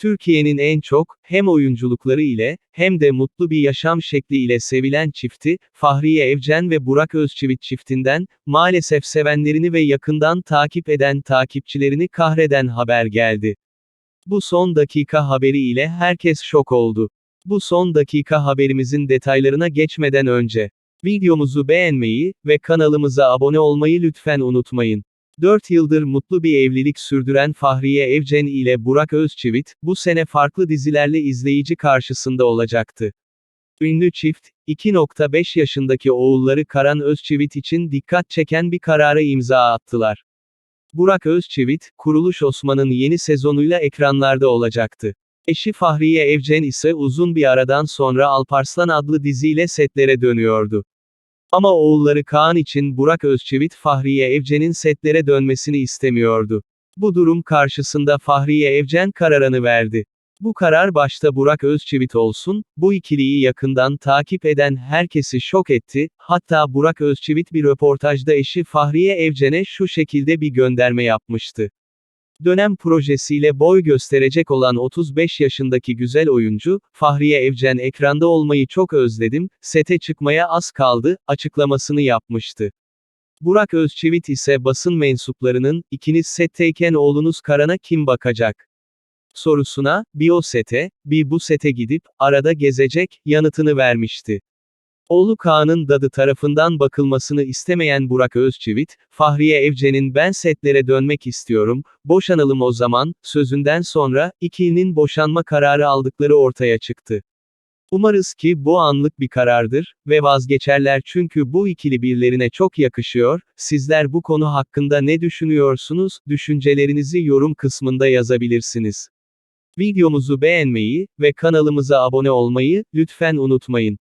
Türkiye'nin en çok, hem oyunculukları ile, hem de mutlu bir yaşam şekli ile sevilen çifti, Fahriye Evcen ve Burak Özçivit çiftinden, maalesef sevenlerini ve yakından takip eden takipçilerini kahreden haber geldi. Bu son dakika haberi ile herkes şok oldu. Bu son dakika haberimizin detaylarına geçmeden önce, videomuzu beğenmeyi ve kanalımıza abone olmayı lütfen unutmayın. 4 yıldır mutlu bir evlilik sürdüren Fahriye Evcen ile Burak Özçivit, bu sene farklı dizilerle izleyici karşısında olacaktı. Ünlü çift, 2.5 yaşındaki oğulları Karan Özçivit için dikkat çeken bir karara imza attılar. Burak Özçivit, Kuruluş Osman'ın yeni sezonuyla ekranlarda olacaktı. Eşi Fahriye Evcen ise uzun bir aradan sonra Alparslan adlı diziyle setlere dönüyordu. Ama oğulları Kaan için Burak Özçivit Fahriye Evcen'in setlere dönmesini istemiyordu. Bu durum karşısında Fahriye Evcen kararını verdi. Bu karar başta Burak Özçivit olsun, bu ikiliyi yakından takip eden herkesi şok etti, hatta Burak Özçivit bir röportajda eşi Fahriye Evcen'e şu şekilde bir gönderme yapmıştı. Dönem projesiyle boy gösterecek olan 35 yaşındaki güzel oyuncu, Fahriye Evcen ekranda olmayı çok özledim, sete çıkmaya az kaldı, açıklamasını yapmıştı. Burak Özçivit ise basın mensuplarının, ikiniz setteyken oğlunuz Karan'a kim bakacak? sorusuna, bir o sete, bir bu sete gidip, arada gezecek, yanıtını vermişti. Oğlu Kaan'ın dadı tarafından bakılmasını istemeyen Burak Özçivit, Fahriye Evcen'in ben setlere dönmek istiyorum, boşanalım o zaman, sözünden sonra, ikilinin boşanma kararı aldıkları ortaya çıktı. Umarız ki bu anlık bir karardır ve vazgeçerler çünkü bu ikili birilerine çok yakışıyor. Sizler bu konu hakkında ne düşünüyorsunuz? Düşüncelerinizi yorum kısmında yazabilirsiniz. Videomuzu beğenmeyi ve kanalımıza abone olmayı lütfen unutmayın.